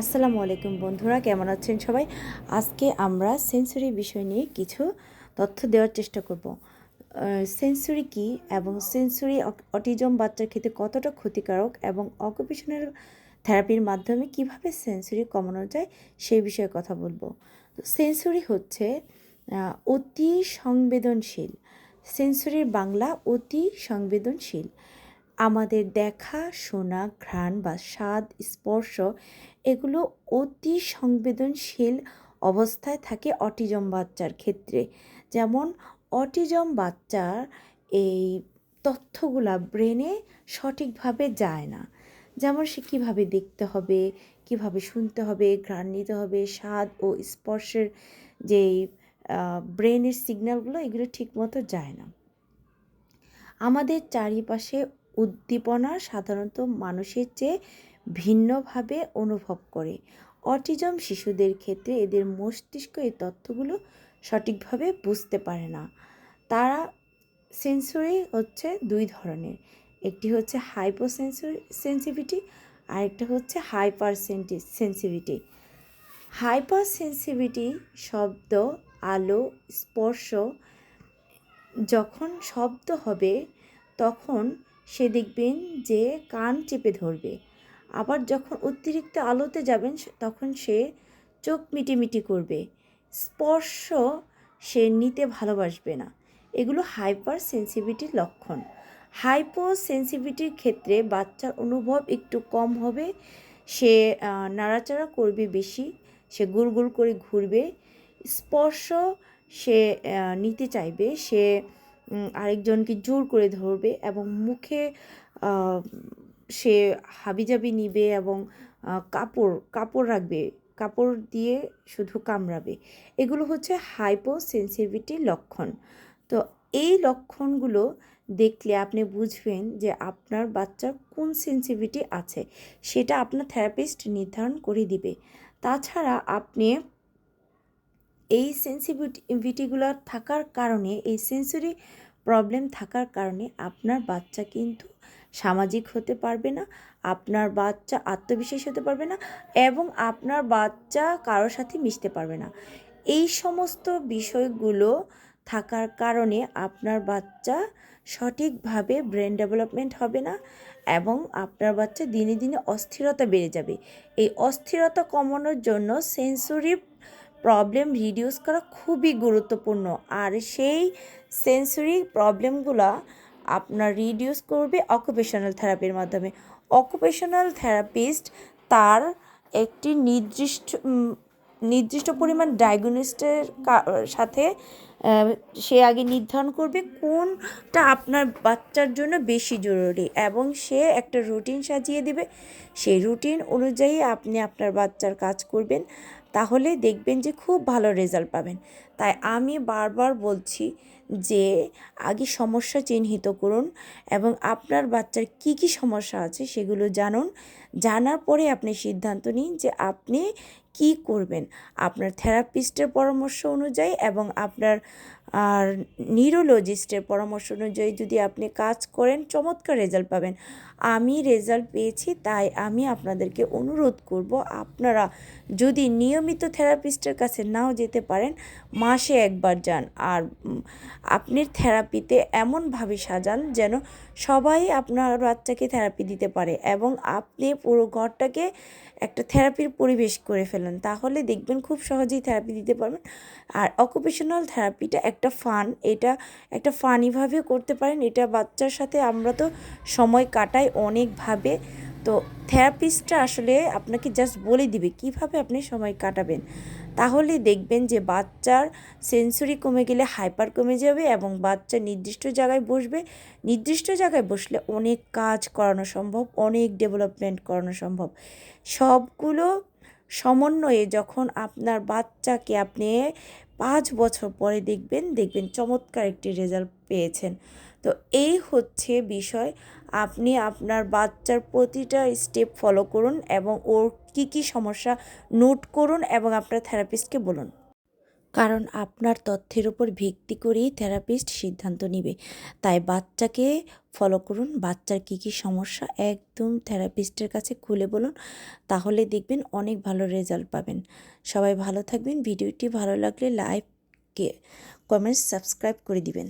আসসালামু আলাইকুম বন্ধুরা, কেমন আছেন সবাই? আজকে আমরা সেন্সরি বিষয় নিয়ে কিছু তথ্য দেওয়ার চেষ্টা করব। সেন্সরি কি এবং সেন্সরি অটিজম বাচ্চার ক্ষেত্রে কতটা ক্ষতিকারক এবং অকুপেশনাল থেরাপির মাধ্যমে কীভাবে সেন্সরি কমানো যায় সেই বিষয়ে কথা বলব। তো সেন্সরি হচ্ছে অতি সংবেদনশীল। সেন্সরির বাংলা অতি সংবেদনশীল। আমাদের দেখা, শোনা, ঘ্রাণ বা স্বাদ, স্পর্শ এগুলো অতি সংবেদনশীল অবস্থায় থাকে অটিজম বাচ্চার ক্ষেত্রে। যেমন অটিজম বাচ্চার এই তথ্যগুলা ব্রেনে সঠিকভাবে যায় না। যেমন সে কীভাবে দেখতে হবে, কীভাবে শুনতে হবে, ঘ্রাণ নিতে হবে, স্বাদ ও স্পর্শের যেই ব্রেনের সিগন্যালগুলো এগুলো ঠিকমতো যায় না। আমাদের চারিপাশে উদ্দীপনা সাধারণত মানুষের চেয়ে ভিন্নভাবে অনুভব করে। অটিজম শিশুদের ক্ষেত্রে এদের মস্তিষ্ক এই তথ্যগুলো সঠিকভাবে বুঝতে পারে না। তারা সেন্সরি হচ্ছে দুই ধরনের, একটি হচ্ছে হাইপো সেন্সিভিটি আরেকটা হচ্ছে হাইপার সেন্সিভিটি। হাইপার সেন্সিভিটি শব্দ, আলো, স্পর্শ, যখন শব্দ হবে, তখন সে দেখবেন যে কান চেপে ধরবে। আবার যখন অতিরিক্ত আলোতে যাবেন তখন সে চোখ মিটিমিটি করবে। স্পর্শ সে নিতে ভালোবাসবে না। এগুলো হাইপার সেন্সিভিটির লক্ষণ। হাইপো সেন্সিভিটির ক্ষেত্রে বাচ্চার অনুভব একটু কম হবে। সে নাড়াচাড়া করবে বেশি, সে গুল করে ঘুরবে। স্পর্শ সে নিতে চাইবে। সে আরেকজনকে জোর করে ধরবে এবং মুখে সে হাবিজাবি নিবে এবং কাপড় কাপড় রাখবে। কাপড় দিয়ে শুধু কামড়াবে। এগুলো হচ্ছে হাইপো সেন্সিভিটির লক্ষণ। তো এই লক্ষণগুলো দেখলে আপনি বুঝবেন যে আপনার বাচ্চার কোন সেন্সিভিটি আছে। সেটা আপনার থেরাপিস্ট নির্ধারণ করে দিবে। তাছাড়া আপনি এই সেন্সিভিটিগুলো থাকার কারণে এই সেন্সরি প্রবলেম থাকার কারণে আপনার বাচ্চা কিন্তু সামাজিক হতে পারবে না, আপনার বাচ্চা আত্মবিশ্বাস হতে পারবে না এবং আপনার বাচ্চা কারোর সাথে মিশতে পারবে না। এই সমস্ত বিষয়গুলো থাকার কারণে আপনার বাচ্চা সঠিকভাবে ব্রেন ডেভেলপমেন্ট হবে না এবং আপনার বাচ্চা দিনে দিনে অস্থিরতা বেড়ে যাবে। এই অস্থিরতা কমানোর জন্য সেন্সরি প্রবলেম রিডিউস করা খুবই গুরুত্বপূর্ণ। আর সেই সেন্সরি প্রবলেমগুলো আপনার রিডিউস করবে অকুপেশনাল থেরাপির মাধ্যমে। অকুপেশনাল থেরাপিস্ট তার একটি নির্দিষ্ট নির্দিষ্ট পরিমাণ ডায়াগনোস্টের সাথে সে আগে নির্ধারণ করবে কোনটা আপনার বাচ্চার জন্য বেশি জরুরি এবং সে একটা রুটিন সাজিয়ে দেবে। সেই রুটিন অনুযায়ী আপনি আপনার বাচ্চার কাজ করবেন, তাহলে দেখবেন যে খুব ভালো রেজাল্ট পাবেন। তাই আমি বারবার বলছি যে আগে সমস্যা চিহ্নিত করুন এবং আপনার বাচ্চার কি কি সমস্যা আছে সেগুলো জানুন। জানার পরে আপনি সিদ্ধান্ত নিন যে আপনি কি করবেন? আপনার থেরাপিস্টের পরামর্শ অনুযায়ী এবং আপনার আর নিউরোলজিস্টের পরামর্শ অনুযায়ী যদি আপনি কাজ করেন চমৎকার রেজাল্ট পাবেন। আমি রেজাল্ট পেয়েছি তাই আমি আপনাদেরকে অনুরোধ করব আপনারা যদি নিয়মিত থেরাপিস্টের কাছে নাও যেতে পারেন মাসে একবার যান। আর উম, আপনি থেরাপিতে এমনভাবে সাজান যেন সবাই আপনার বাচ্চাকে থেরাপি দিতে পারে এবং আপনি পুরো ঘরটাকে একটা থেরাপির পরিবেশ করে ফেলেন। তাহলে দেখবেন খুব সহজেই থেরাপি দিতে পারবেন। আর অকুপেশনাল থেরাপিটা একটা ফান এটা একটা ফানিভাবে করতে পারেন। এটা বাচ্চার সাথে আমরা তো সময় কাটাই অনেকভাবে। তো থেরাপিস্টটা আসলে আপনাকে জাস্ট বলে দিবে কীভাবে আপনি সময় কাটাবেন। তাহলে দেখবেন যে বাচ্চার সেন্সরি কমে গেলে হাইপার কমে যাবে এবং বাচ্চা নির্দিষ্ট জায়গায় বসবে। নির্দিষ্ট জায়গায় বসলে অনেক কাজ করানো সম্ভব, অনেক ডেভেলপমেন্ট করানো সম্ভব। সবগুলো সমন্বয়ে যখন আপনার বাচ্চাকে আপনি পাঁচ বছর পরে দেখবেন দেখবেন চমৎকার একটি রেজাল্ট পেয়েছেন। তো এই হচ্ছে বিষয়। আপনি আপনার বাচ্চার প্রতিটা স্টেপ ফলো করুন এবং ওর কী কী সমস্যা নোট করুন এবং আপনার থেরাপিস্টকে বলুন। কারণ আপনার তথ্যের উপর ভিত্তি করেই থেরাপিস্ট সিদ্ধান্ত নেবে। তাই বাচ্চাকে ফলো করুন। বাচ্চার কী কী সমস্যা একদম থেরাপিস্টের কাছে খুলে বলুন, তাহলে দেখবেন অনেক ভালো রেজাল্ট পাবেন। সবাই ভালো থাকবেন। ভিডিওটি ভালো লাগলে লাইক কমেন্টস সাবস্ক্রাইব করে দিবেন।